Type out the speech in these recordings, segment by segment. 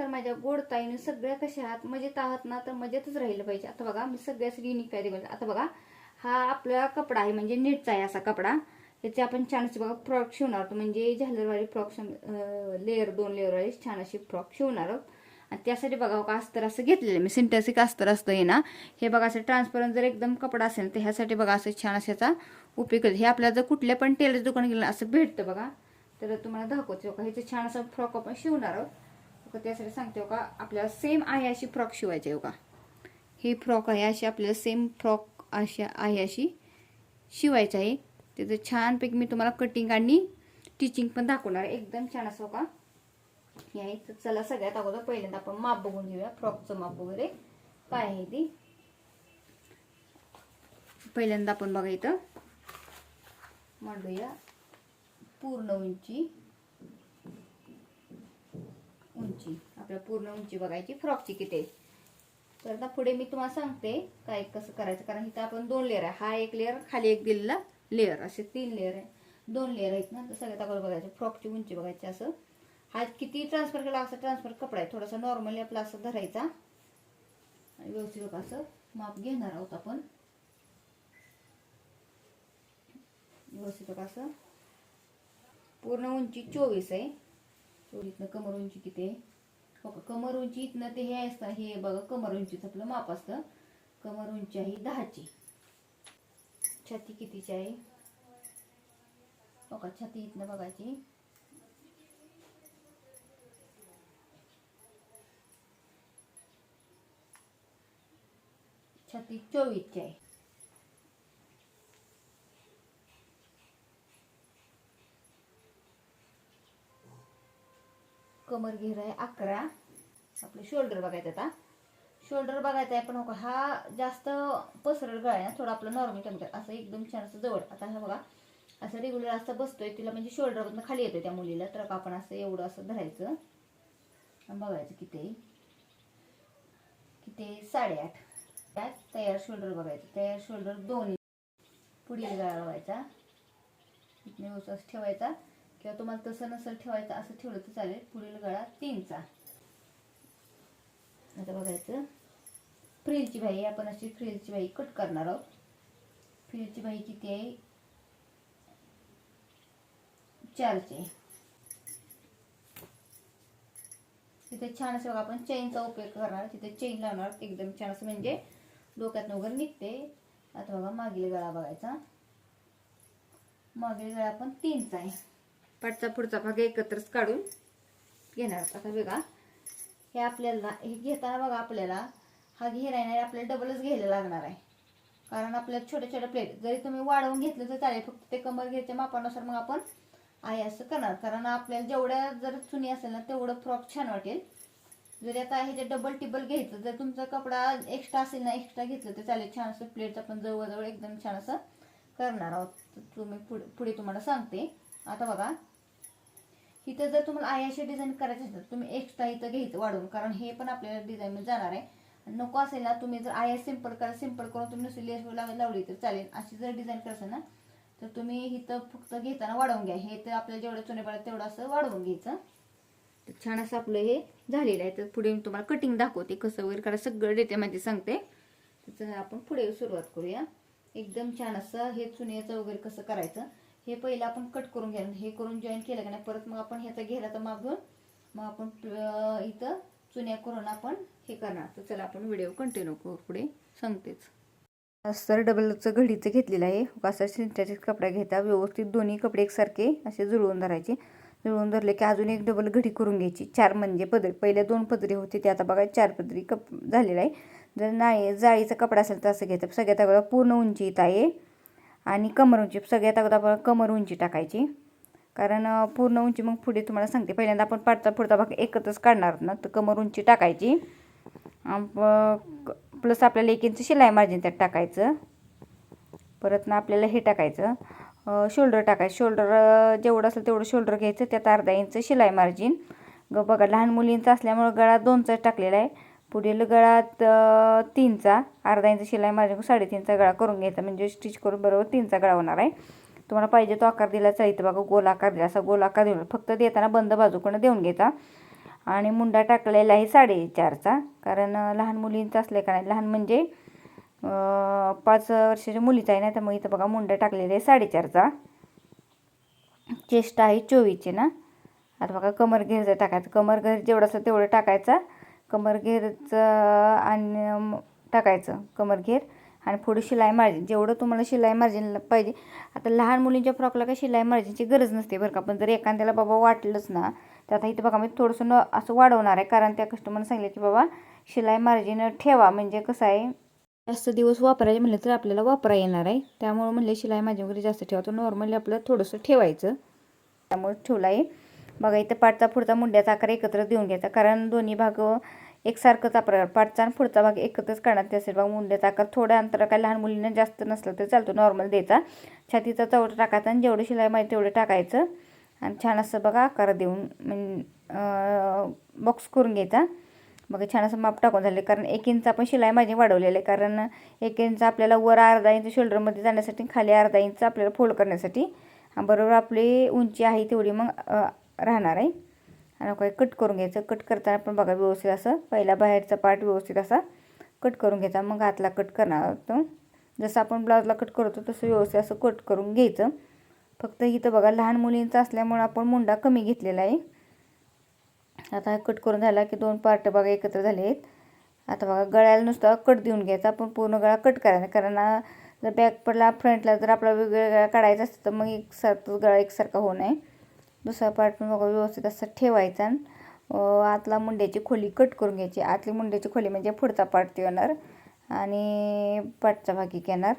नमस्कार माझ्या गोड ताईने सगळ्या कशा आहात मजेत आहात ना तर मजेतच राहिलं पाहिजे. आता बघा मी सगळ्यासाठी युनिक काय आता बघा हा आपला कपडा आहे म्हणजे नीटचा आहे असा कपडा. त्याचे आपण छान असे बघा फ्रॉक शिवणार आहोत. म्हणजे झालरवाली फ्रॉक लेअर दोन लेअरवाली छान अशी फ्रॉक शिवणार आहोत. आणि त्यासाठी बघा हो का अस्तर असं घेतलेलं मी सिंटॅसिक अस्तर असतं हे ना. हे बघा असं ट्रान्सपरंट जर एकदम कपडा असेल तर ह्यासाठी बघा असं छान अशाचा उपयोग हे आपल्याला जर कुठल्या पण टेलर दुकान गेलं असं भेटतं बघा. तर तुम्हाला दाखवतो. का ह्याचं छान असं फ्रॉक आपण शिवणार आहोत. त्यासाठी सांगते हो का आपल्याला सेम आहे अशी फ्रॉक शिवायची आहे का ही फ्रॉक आहे अशी आपल्याला सेम फ्रॉक अशा आहे अशी शिवायची आहे. त्याचं छानपैकी मी तुम्हाला कटिंग आणि टिचिंग पण दाखवणार आहे. एकदम छान असो का हे आहे तर चला सगळ्यात अगोदर पहिल्यांदा आपण माप बघून घेऊया. फ्रॉकचं माप वगैरे काय आहे ती? पहिल्यांदा आपण बघा इथं. मांडूया पूर्ण उंची. उंची. आपल्याला पूर्ण उंची बघायची. फ्रॉकची किती आहे? तर आता पुढे मी तुम्हाला सांगते काय कसं करायचं. कारण इथं आपण दोन लेअर आहे. हा एक लेअर खाली एक दिलेला लेअर असे तीन लेअर आहे. दोन लेअर आहेत ना. तर सगळ्यात अगोदर बघायचं. फ्रॉकची उंची बघायची असं. हा किती ट्रान्सफर केला? असं ट्रान्सफर कपडा आहे. थोडासा नॉर्मली आपला असं धरायचा. आणि व्यवस्थित असं माप घेणार आहोत आपण. व्यवस्थित असं. पूर्ण उंची चोवीस आहे. चोवीसनं कमर उंची किती आहे? हो का? कमर उंची इथनं ते हे असतं हे बघा कमर उंचीचं आपलं माप असतं. कमर उंची आहे दहाची. छाती कितीची आहे? हो का? छाती इथनं बघायची. छाती चोवीसची आहे. कमर घेर आहे अकरा. आपलं शोल्डर बघायचं आता शोल्डर बघायचं आहे पण हो हा जास्त पसरड गळा आहे ना थोडा आपलं नॉर्मल कमी असं एकदम छान असं जवळ. आता हा बघा असं रेग्युलर असं बसतोय तिला म्हणजे शोल्डरमधनं खाली येतोय त्या मुलीला तर आपण असं एवढं असं धरायचं? बघायचं किती. किती? साडेआठ. त्यात तयार शोल्डर बघायचं तयार शोल्डर दोन पुढील गळा लावायचा. इथने असं ठेवायचा. किंवा तुम्हाला तसं नसेल ठेवायचं असं ठेवलं तर चालेल. पुढील गळा तीनचा. आता बघायचं फ्रिलची बाई आपण अशी फ्रिलची बाई कट करणार आहोत. फ्रिलची बाई किती आहे? चारचे तिथे छान असं बघा आपण चेनचा उपयोग करणार. तिथे चेन लावणार. एकदम छान असं म्हणजे डोक्यात वगैरे निघते. आता बघा मागील गळा बघायचा. मागील गळा पण तीनचा आहे. पाठचा पुढचा भाग एकत्रच काढून घेणार. आता बघा हे आपल्याला हे घेताना बघा आपल्याला हा घेरा नाही आपल्याला डबलच घ्यायला लागणार आहे. कारण आपल्याला छोटे छोटे प्लेट जरी तुम्ही वाढवून घेतलं तर चालेल फक्त ते कमर घ्यायच्या मापानुसार मग आपण आहे असं करणार. कारण आपल्याला जेवढ्या जर चुनी असेल ना तेवढं फ्रॉक छान वाटेल. जरी आता हे जे डबल टिबल घ्यायचं जर तुमचा कपडा एक्स्ट्रा असेल ना एक्स्ट्रा घेतलं तर चालेल छान असं प्लेट आपण जवळजवळ एकदम छान असं करणार आहोत. तुम्ही पुढे पुढे तुम्हाला सांगते. आता बघा इथं जर तुम्हाला आयाशी डिझाईन करायची असेल तर तुम्ही एक्स्ट्रा इथं घ्यायचं वाढवून. कारण हे पण आपल्याला डिझाईन जाणार आहे. नको असेल ना तुम्ही जर आया सिंपल करा सिंपल करून तुम्ही नुसती लेस लावली तर चालेल. अशी जर डिझाईन करायचं ना तर तुम्ही इथं फक्त घेताना वाढवून घ्या. हे तर आपल्याला जेवढं चुने पडत तेवढं असं वाढवून घ्यायचं. तर छान असं आपलं हे झालेलं आहे. तर पुढे मी तुम्हाला कटिंग दाखवते कसं वगैरे करा सगळं डिटेलमध्ये सांगते. तर आपण पुढे सुरुवात करूया. एकदम छान असं हे चुन्याचं वगैरे कसं करायचं. हे पहिलं आपण कट करून घ्या हे करून जॉईन केलं का नाही परत मग आपण ह्याचा घेरा तर मागून मग आपण इथं चुन्या करून आपण हे करणार. तर चला आपण व्हिडिओ कंटिन्यू करू पुढे. सांगतेच. अस्तर डबलचं घडीचं घेतलेलं आहे. असं सिंथेटिक कपडा घेता व्यवस्थित दोन्ही कपडे एकसारखे असे जुळवून धरायचे. जुळवून धरले की अजून एक डबल घडी करून घ्यायची. चार म्हणजे पदरी. पहिले दोन पदरी होते ते आता बघा चार पदरी कप झालेला आहे. जर नाही जाळीचा कपडा असेल तर असं घ्यायचं सगळ्यात अगोदर पूर्ण उंची इथं आहे. आणि कमर उंची सगळ्यात अगोदर आपण कमर उंची टाकायची. कारण पूर्ण उंची मग पुढे तुम्हाला सांगते. पहिल्यांदा आपण पाठचा पुढचा भाग एकत्रच काढणार ना तर कमर उंची टाकायची. प्लस आपल्याला एक इंच शिलाई मार्जिन त्यात टाकायचं. परत ना आपल्याला हे टाकायचं. शोल्डर टाकायचं. शोल्डर जेवढं असेल तेवढं शोल्डर घ्यायचं. त्यात अर्धा इंच शिलाई मार्जिन ग बघा लहान मुलींचं असल्यामुळं गळा दोनचाच टाकलेला आहे. पुढील गळात तीनचा अर्धा इंच शिलाई माझ्या साडेतीनचा गळा करून घ्यायचा. म्हणजे स्टिच करून बरोबर तीनचा गळा होणार आहे. तुम्हाला पाहिजे तो आकार दिला चालतं बघा गोल आकार दिला. असा गोल आकार देऊन फक्त देताना बंद बाजूकडनं देऊन घ्यायचा. आणि मुंडा टाकलेला आहे साडेचारचा. कारण लहान मुलींचा असले का नाही? लहान म्हणजे पाच वर्षाच्या मुलीचा आहे ना? तर मग इथं बघा मुंडा टाकलेला आहे साडेचारचा. चेस्ट आहे चोवीसची ना? आता बघा कमर घेरचा टाकायचं. कमर घेर जेवढा असं तेवढं टाकायचं. कमरघेरचं आणि टाकायचं कमरघेर आणि पुढे शिलाई मार्जिन जेवढं तुम्हाला शिलाई मार्जिन पाहिजे. आता लहान मुलींच्या फ्रॉकला काही शिलाई मार्जिनची गरज नसते बरं का. पण जर एखाद्याला बाबा वाटलंच ना तर आता इथं बघा मी थोडंसं न असं वाढवणार आहे. कारण त्या कस्टमरनं सांगितलं की बाबा शिलाई मार्जिन ठेवा. म्हणजे कसं आहे जास्त दिवस वापरायचे म्हणलं तर आपल्याला वापरा येणार आहे. त्यामुळे म्हणले शिलाई मार्जिन वगैरे जास्त ठेवा. तर नॉर्मली आपलं थोडंसं ठेवायचं. त्यामुळे ठेवला आहे. बघा इथं पाठचा पुढचा मुंड्याचा आकार एकत्र देऊन घ्यायचा. कारण दोन्ही भाग एकसारखंच आकार पाठचा आणि पुढचा भाग एकत्रच काढणार असेल. बघा मुंड्याचा आकार थोडा अंतर काय लहान मुलींना जास्त नसलं तर चालतो. नॉर्मल द्यायचा. छातीचा चवटा टाकायचा आणि जेवढं शिलाई माहिती तेवढं टाकायचं. आणि छान असं बघा आकार देऊन म्हणजे, बॉक्स करून घ्यायचा. बघा छान असं माप टाकून झाले. कारण एक इंच आपण शिलाई माझी वाढवलेली आहे. कारण एक इंच आपल्याला वर अर्धा इंच शोल्डरमध्ये जाण्यासाठी खाली अर्धा इंच आपल्याला फोल्ड करण्यासाठी. बरोबर आपली उंची आहे तेवढी मग राहणार आहे. आणि काही कट करून घ्यायचं. कट करताना पण बघा व्यवस्थित असं पहिला बाहेरचा पार्ट व्यवस्थित असा कट करून घ्यायचा. मग आतला कट करणार तो जसं आपण ब्लाऊजला कट करतो तसं व्यवस्थित असं कट करून घ्यायचं. फक्त इथं बघा लहान मुलींचं असल्यामुळं आपण मुंडा कमी घेतलेला आहे. आता हा कट करून झाला की दोन पार्ट बघा एकत्र झाले आहेत. आता बघा गळ्याला नुसता कट देऊन घ्यायचा. आपण पूर्ण गळा कट करायचा. कारण जर बॅक पडला फ्रंटला जर आपला वेगवेगळा काढायचा असतं तर मग एकसारखं गळा एकसारखा होऊ नये. दुसरा पार्ट पण बघा व्यवस्थित असं ठेवायचा आणि, आतला मुंड्याची खोली कट करून घ्यायची. आतली मुंड्याची खोली म्हणजे पुढचा पार्ट येणार आणि पाठचा भाग एक येणार.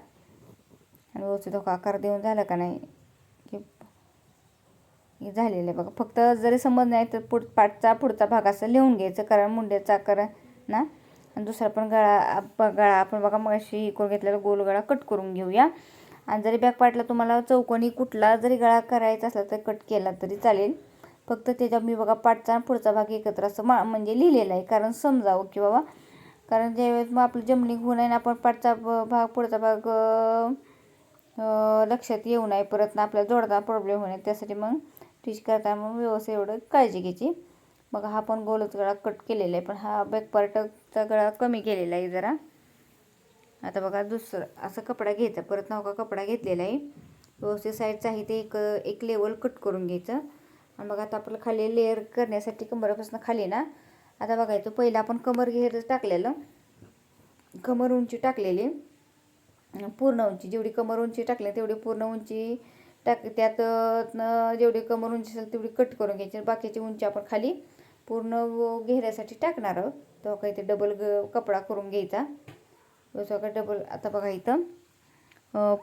आणि व्यवस्थित धोका आकार देऊन झाला का नाही? की झालेलं आहे बघा. फक्त जरी समज नाही तर पुढ पाठचा पुढचा भाग असं लिहून घ्यायचं कारण मुंड्याचा आकार ना. आणि दुसरा पण गळा गळा आपण बघा मग अशी करून घेतलेला गोल गळा कट करून घेऊया. आणि जरी बॅक पार्टला तुम्हाला चौकोनी कुठला जरी गळा करायचा असला तर कट केला तरी चालेल. फक्त त्याच्यावर मी बघा पाठचा आणि पुढचा भाग एकत्र असं मा म्हणजे लिहिलेला आहे. कारण समजावं की बाबा कारण ज्यावेळेस मग आपलं जमलिंग होऊ नये ना आपण पाठचा भाग पुढचा भाग लक्षात येऊ नये. परत ना आपल्याला जोडता प्रॉब्लेम होऊ नये. त्यासाठी मग टीच करताना मग व्यवस्थित एवढं काळजी घ्यायची. मग हा पण गोलच गळा कट केलेला आहे. पण हा बॅक पार्टचा गळा कमी केलेला आहे जरा. आता बघा दुसरं असं कपडा घ्यायचा परत नवका कपडा घेतलेला आहे. व्यवस्थित साईडचं आहे ते एक एक लेवल कट करून घ्यायचं. आणि मग आता आपलं खाली लेअर करण्यासाठी कमरापासून खाली ना आता बघायचं पहिलं आपण कमर घेरच टाकलेलं कमर उंची टाकलेली पूर्ण उंची जेवढी कमर उंची टाकली तेवढी पूर्ण उंची टाक त्यात जेवढी कमर उंची असेल तेवढी कट करून घ्यायची. आणि बाकीची उंची आपण खाली पूर्ण व- घेऱ्यासाठी टाकणार आहोत. तेव्हा काही ते डबल ग कपडा करून घ्यायचा. का डबल आता बघा इथं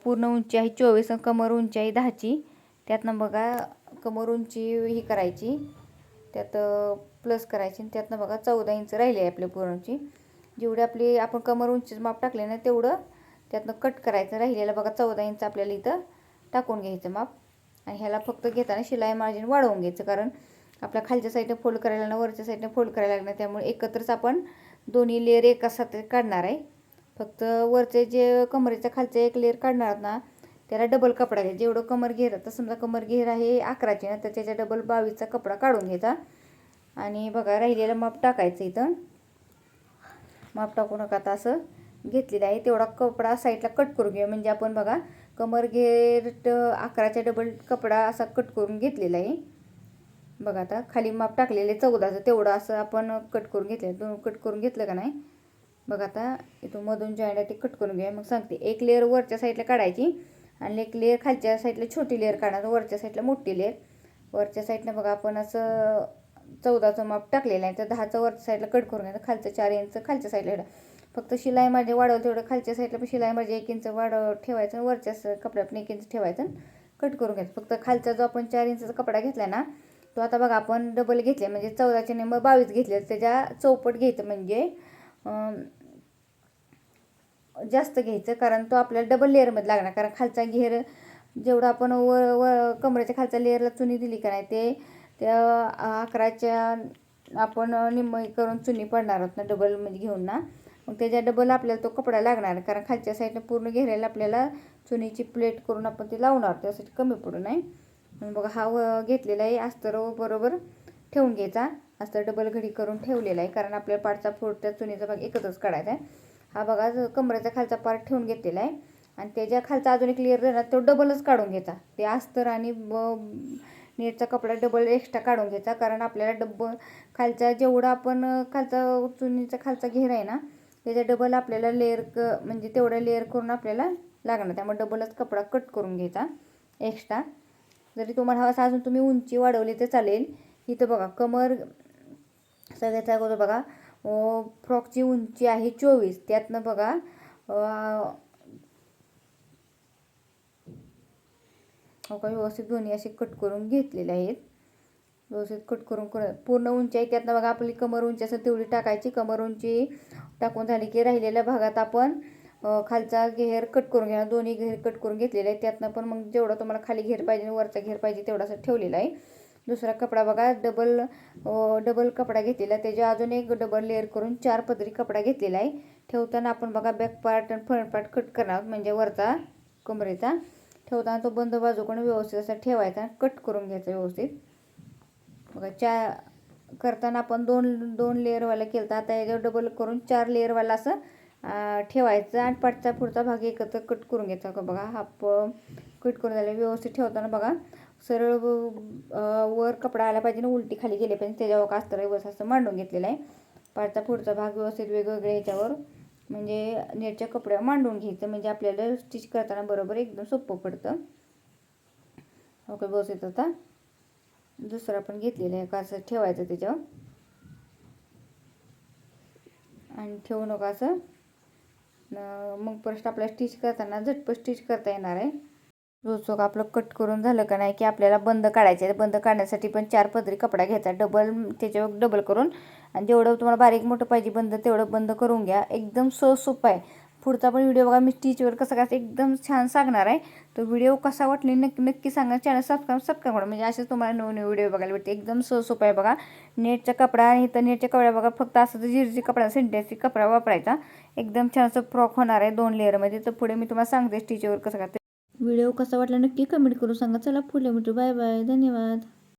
पूर्ण उंची आहे चोवीस आणि कमर उंची आहे दहाची. त्यातनं बघा कमर उंची ही करायची. त्यात प्लस करायची. आणि त्यातनं बघा चौदा इंच राहिली आहे आपली पूर्ण उंची. जेवढी आपली आपण कमर उंचीचं माप टाकले ना तेवढं त्यातनं कट करायचं. राहिलेलं बघा चौदा इंच आपल्याला इथं टाकून घ्यायचं माप. आणि ह्याला फक्त घेताना शिलाई मार्जिन वाढवून घ्यायचं. कारण आपल्या खालच्या साईडनं फोल्ड करायला लागणार वरच्या साईडनं फोल्ड करायला लागणार. त्यामुळे एकत्रच आपण दोन्ही लेअर एका साथ काढणार आहे. फक्त वरचे जे कमरेच्या खालचे एक लेअर काढणार ना त्याला डबल कपडा घ्यायचा जेवढं कमर घेर तर समजा कमर घेर आहे अकराची ना तर त्याच्या डबल बावीसचा कपडा काढून घ्यायचा. आणि बघा राहिलेलं माप टाकायचं इथं. माप टाकू नका आता असं. घेतलेलं आहे. तेवढा कपडा साईडला कट करून घेऊया. म्हणजे आपण बघा कमर घेर ट- अकराच्या डबल कपडा असा कट करून घेतलेला आहे. बघा आता खाली माप टाकलेले चौदाचं. तेवढं असं आपण कट करून घेतलं दोन कट करून घेतलं का नाही? बघा आता इथून मधून जॉईंट आहे ते कट करून घ्या मग सांगते एक लेअर वरच्या साईडला काढायची आणि एक लेअर खालच्या साईडला छोटी लेअर काढणार. वरच्या साईडला मोठी लेअर वरच्या साईडनं बघा आपण असं चौदाचं माप टाकलेलं आहे. तर दहाचं वरच्या साईडला कट करून घ्यायचं खालचं चार इंच खालच्या साईडला फक्त शिलाई माझे वाढवलं तेवढं. खालच्या साईडला पण शिलाई माझे एक इंच वाढव ठेवायचं आणि वरच्या स- पण एक इंच ठेवायचं आणि कट करून घ्यायचं. फक्त खालचा जो आपण चार इंचचा कपडा घेतला ना तो आता बघा आपण डबल घेतले म्हणजे चौदाचे नंबर बावीस घेतले. त्याच्या चौपट घ्यायचं म्हणजे जास्त घ्यायचं कारण तो आपल्याला डबल लेअरमध्ये लागणार. कारण खालचा घेर जेवढं आपण व व कमरेच्या खालच्या लेअरला चुनी दिली का नाही ते त्या अकराच्या आपण निम्म करून चुनी पडणार आहोत ना डबल म्हणजे घेऊन ना. मग त्याच्या डबल आपल्याला तो कपडा लागणार कारण खालच्या साईडनं पूर्ण घेरायला आपल्याला चुनीची प्लेट करून आपण ते लावणार त्यासाठी कमी पडू नये. म्हणून बघा हा व- घेतलेला आहे अस्तर बरोबर ठेवून घ्यायचा. अस्तर डबल घडी करून ठेवलेला आहे कारण आपल्या पाठचा फोडच्या चुनीचा भाग एकत्रच काढायचा आहे. हा बघा कमरेचा खालचा पार्ट ठेवून घेतलेला आहे. आणि त्याच्या खालचा अजून एक लेअर झाला तो डबलच काढून घ्यायचा. ते अस्तर आणि ब- नेटचा कपडा डबल एक्स्ट्रा काढून घ्यायचा. कारण आपल्याला डब्ब खालचा जेवढा आपण खालचा चुनीचा खालचा घेर आहे ना त्याच्या डबल आपल्याला लेअर क म्हणजे तेवढा लेअर करून आपल्याला लागणार. त्यामुळे डबलच कपडा कट करून घ्यायचा एक्स्ट्रा जरी तुम्हाला हवा अजून तुम्ही उंची वाढवली तर चालेल. इथं बघा कमर सगळ्याचा अगोदर बघा फ्रॉकची उंची आहे चोवीस. त्यातनं बघा हो का व्यवस्थित दोन्ही असे कट करून घेतलेले आहेत. व्यवस्थित कट करून कर पूर्ण उंची आहे. त्यातनं बघा आपली कमर उंची असं तेवढी टाकायची. कमर उंची टाकून झाली की राहिलेल्या भागात आपण खालचा घेर कट करून घ्या दोन्ही घेर कट करून घेतलेले आहे त्यातनं पण मग जेवढा तुम्हाला खाली घेर पाहिजे वरचा घेर पाहिजे तेवढा असं ठेवलेला आहे. दुसरा कपडा बघा डबल डबल कपडा घेतलेला आहे. त्याच्या अजून एक डबल लेअर करून चार पदरी कपडा घेतलेला आहे. ठेवताना आपण बघा बॅक पार्ट आणि फ्रंट पार्ट कट करणार आहोत, म्हणजे वरचा कमरेचा. ठेवताना तो बंद बाजूकडून व्यवस्थित असा ठेवायचा कट करून घ्यायचा व्यवस्थित. बघा चा करताना आपण दोन दोन लेअरवाला केलं तर आता याच्यावर डबल करून चार लेअरवाला असं ठेवायचं आणि पाठचा पुढचा भाग एकत्र कट करून घ्यायचा. बघा हा कट करून झाला. व्यवस्थित ठेवताना बघा सरळ वर कपडा आला पाहिजे ना उलटी खाली गेले पाहिजे त्याच्यावर कास्तर बस असं मांडून घेतलेलं आहे. पाठचा पुढचा भाग व्यवस्थित वेगवेगळ्या ह्याच्यावर म्हणजे नेटच्या कपड्यावर मांडून घ्यायचं म्हणजे आपल्याला स्टिच करताना बरोबर एकदम सोपं पडतं. ओके व्यवस्थित आता. दुसरा पण घेतलेला आहे का असं ठेवायचं त्याच्यावर. आणि ठेवू नका असं. मग परत आपल्याला स्टिच करताना झटपट स्टिच करता येणार आहे. रोजचं आपलं कट करून झालं का नाही की आपल्याला बंद काढायचे आहे बंद काढण्यासाठी पण चार पदरी कपडा घ्यायचा. डबल त्याच्यावर डबल करून. आणि जेवढं तुम्हाला बारीक मोठं पाहिजे बंद तेवढं बंद करून घ्या. एकदम सो सोपं आहे. पुढचा पण व्हिडिओ बघा. मी स्टिचवर कसं काय एकदम छान सांगणार आहे. तो व्हिडिओ कसा वाटले नक्की नक्की सांगा. चॅनल सबस्क्राईब सबस्क्राईब करा. म्हणजे असेच तुम्हाला नवीन नवीन व्हिडिओ बघायला भेटते एकदम सो सोपं आहे बघा. नेटचा कपडा आणि तर नेटच्या कपड्या बघा. फक्त असं जिरची कपडा सिंटेक्सची कपडा वापरायचा. एकदम छान असं फ्रॉक होणार आहे दोन लेअरमध्ये. तर पुढे मी तुम्हाला सांगते स्टिचवर कसं करते व्हिडिओ कसा वाटला नक्की कमेंट करून सांगा. चला पुढल्या मिटू बाय बाय धन्यवाद.